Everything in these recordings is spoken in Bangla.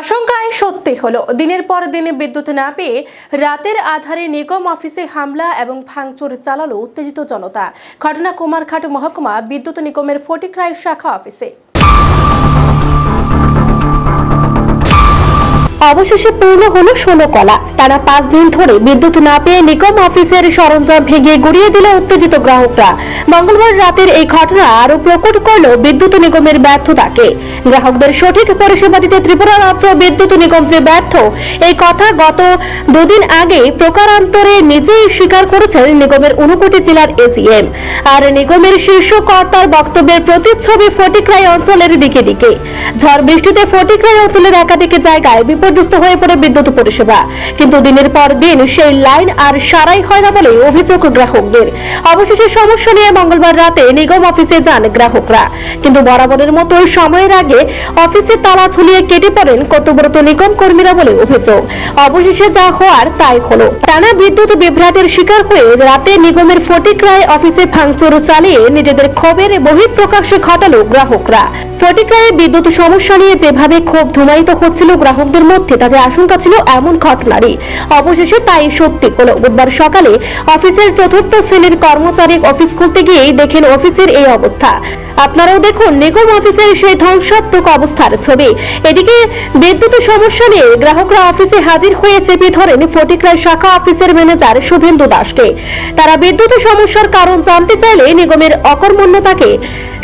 আশঙ্কায় সত্যি হলো, দিনের পর দিনে বিদ্যুৎ না পেয়ে রাতের আধারে নিগম অফিসে হামলা এবং ভাঙচুর চালালো উত্তেজিত জনতা। ঘটনা কুমারঘাট মহকুমা বিদ্যুৎ নিগমের ফটিক্রাই শাখা অফিসে। অবশেষে পূর্ণ হলো ষোলো কলা। টানা পাঁচ দিন ধরে বিদ্যুৎ না পেয়ে নিগম অফিসের সরঞ্জাম ভেঙে গুড়িয়ে দিল উত্তেজিত গ্রাহকরা। মঙ্গলবার রাতের এই ঘটনা আরও প্রকট করল বিদ্যুৎ নিগমের ব্যর্থতাকে। গ্রাহকদের সঠিক পরিষেবা দিতে ত্রিপুরা রাজ্য বিদ্যুৎ নিগম যে ব্যর্থ, এই কথা গত দুদিন আগে প্রকারান্তরে নিজেই স্বীকার করেছেন নিগমের ঊনকোটি জেলার এসিএম। আর নিগমের শীর্ষ কর্তার বক্তব্যের প্রতিচ্ছবি ফটিকরাই অঞ্চলের দিকে দিকে। ঝড় বৃষ্টিতে ফটিকরাই অঞ্চলের একাধিক জায়গায় বিপর্যস্ত হয়ে পড়ে বিদ্যুৎ পরিষেবা। কিন্তু দিনের পর দিন সেই লাইন আর সারাই হয় না বলে অভিযোগ গ্রাহকদের। অবশেষে সমস্যা নিয়ে মঙ্গলবার রাতে নিগম অফিসে যান গ্রাহকরা। কিন্তু বরাবরের মতোই সময়ের আগে অফিসে তালা ঝুলিয়ে কেটে পড়েন কর্তব্যরত নিগম কর্মীরা বলে অভিযোগ। অবশেষে যা হওয়ার তাই হলো। টানা বিদ্যুৎ বিভ্রাটের শিকার হয়ে রাতে নিগমের ফটিকরায় অফিসে ভাঙচুর চালিয়ে নিজেদের ক্ষোভের বহিঃপ্রকাশে ঘটালো গ্রাহকরা। ফটিকরায় বিদ্যুৎ সমস্যা নিয়ে যেভাবে ক্ষোভ ধুমায়িত হচ্ছিল গ্রাহকদের মধ্যে তাদের আশঙ্কা ছিল এমন ঘটনারই। অবশেষে তাই সত্যি হলো। বুধবার সকালে অফিসের চতুর্থ শ্রেণির কর্মচারী অফিস খুলতে গিয়েই দেখেন অফিসের এই অবস্থা। আপনারাও দেখুন নিগম অফিসের সেই ধ্বংসাত্মক অবস্থার ছবি। এদিকে বিদ্যুতের সমস্যা নিয়ে গ্রাহকরা অফিসে হাজির হয়ে চেপে ধরেন ফটিকরায় শাখা অফিসের ম্যানেজার শুভেন্দু দাসকে। তারা বিদ্যুতের সমস্যার কারণ জানতে চাইলে নিগমের অকর্মণ্যতাকে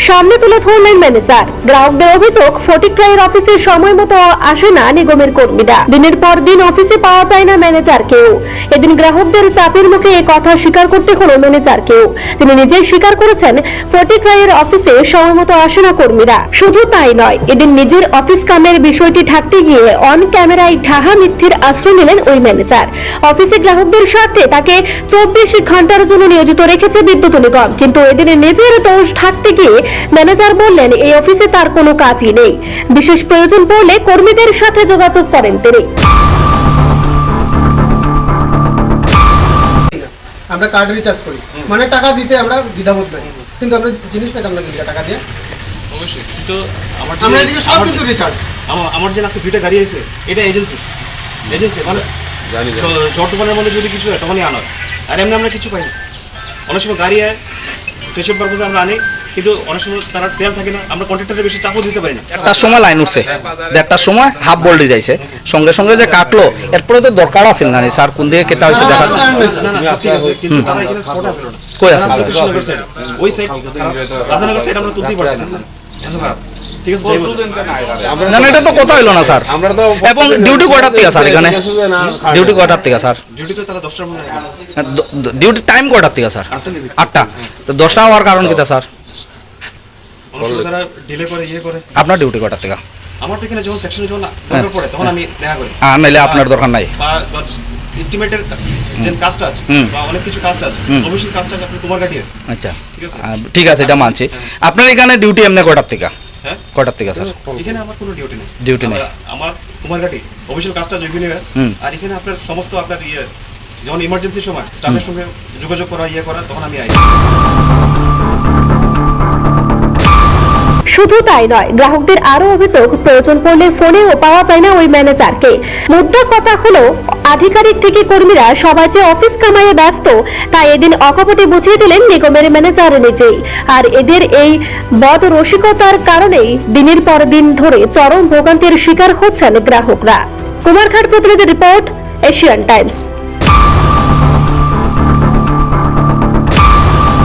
সামনে তুলে ধরলেন ম্যানেজার। গ্রাহকদের অভিযোগ, ফটিকরায়ের অফিসে সময় মতো আসে না নিগমের কর্মীরা। দিনের পর দিন অফিসে পাওয়া যায় না ম্যানেজারকেও এদিন গ্রাহকদের চাপের মুখে কথা স্বীকার করতে হলো ম্যানেজারকেও তিনি নিজেই স্বীকার করেছেন, ফটিকরায়ের অফিসে সময় মতো আসে না কর্মীরা শুধু তাই নয়, এদিন নিজের অফিস কামের বিষয়টি ঢাকতে গিয়ে অন ক্যামেরায় ঢাহা মিথ্যের আশ্রয় নিলেন ওই ম্যানেজার। অফিসে গ্রাহকদের স্বার্থে তাকে চব্বিশ ঘণ্টার জন্য নিয়োজিত রেখেছে বিদ্যুৎ নিগম। কিন্তু এদিন নিজের দোষ ঢাকতে গিয়ে ম্যানেজার বললেন, এই অফিসে তার কোনো কাজই নেই। বিশেষ প্রয়োজন পড়লে কর্মীদের সাথে যোগাযোগ করেন তিনি। আমরা কার্ড রিচার্জ করি। মানে টাকা দিতে আমরা দ্বিধাবোধ নাই। কিন্তু আমরা জিনিস পেতাম না কিন্তু টাকা দিয়ে। অবশ্যই কিন্তু আমার আমরা সব আমার- কিন্তু রিচার্জ আমার আমার যে আজকে দুইটা গাড়ি আছে এটা এজেন্সি এজেন্সি মানে মধ্যে যদি কিছু হয় তখনই আনার আর এমনি আমরা কিছু পাই না। অনেক সময় গাড়ি হয় স্পেশাল পারপাসে আমরা আনি কিন্তু অনেক সময় তারা তেল থাকে না আমরা কন্ট্রাক্টরে বেশি চাপও দিতে পারি না একটার সময় লাইন উঠছে দেড়টার সময় হাফ বল্ডি যাইছে সঙ্গে সঙ্গে যে কাটলো এরপরে তো দরকার আছে না সার কোন দিকে কেটে হয়েছে দেখা কারণ নেই স্যার। না না সব ঠিক আছে কিন্তু তারা এখানে স্পট আছে না। কই আছে স্যার? ওই সাইড রাধানগর সাইড আমরা তুলতেই পারছি না বলুন। না না এটা তো কথা হইল না স্যার। আমরা তো এবং ডিউটি কয়টার থেকে স্যার এখানে। ডিউটি কয়টার থেকে স্যার। দশটার মধ্যে ডিউটি টাইম কয়টার থেকে স্যার। আটটা। তো দশটা হওয়ার কারণ কিতা স্যার? অনেক সময় তারা ডিলে করে ইয়ে করে। আপনার ডিউটি কয়টার থেকে। আমার তো এখানে যখন সেকশনে যখন দরকার পড়ে তখন আমি দেখা করি। আর নাইলে আপনার দরকার নাই। এস্টিমেটের যে কাজটা আছে বা অনেক কিছু কাজটা আছে। অবশ্যই কাজটা আছে আপনি তোমার কাটিয়ে আচ্ছা। ঠিক আছে? ঠিক আছে এটা মানছি। আপনার এখানে ডিউটি এমনি কয়টার থেকে? হ্যাঁ? কয়টার থেকে স্যার এখানে আমার কোনো ডিউটি নেই। Duty নেই। আমরা- আমার কুমারঘাটি অফিসিয়াল কাজটা হয়, আর এখানে আপনার সমস্ত আপনার ইয়ে যখন ইমার্জেন্সির সময় স্টাফের সঙ্গে যোগাযোগ করা ইয়ে করা তখন আমি আই। শুধু তাই নয়, গ্রাহকদের আরও অভিযোগ, প্রয়োজন পড়লে ফোনেও পাওয়া যায় না ওই ম্যানেজারকে। মুদ্রা কথা হলো আধিকারিক থেকে কর্মীরা সবাই যে অফিস কামাইয়ে ব্যস্ত তাই এদিন অকপটে বুঝিয়ে দিলেন নিগমের ম্যানেজার নিজেই। আর এদের এই বদ রসিকতার কারণেই দিনের পর দিন ধরে চরম ভোগান্তির শিকার হচ্ছেন গ্রাহকরা। কুমারঘাট প্রতিনিধি রিপোর্ট, এশিয়ান টাইমস।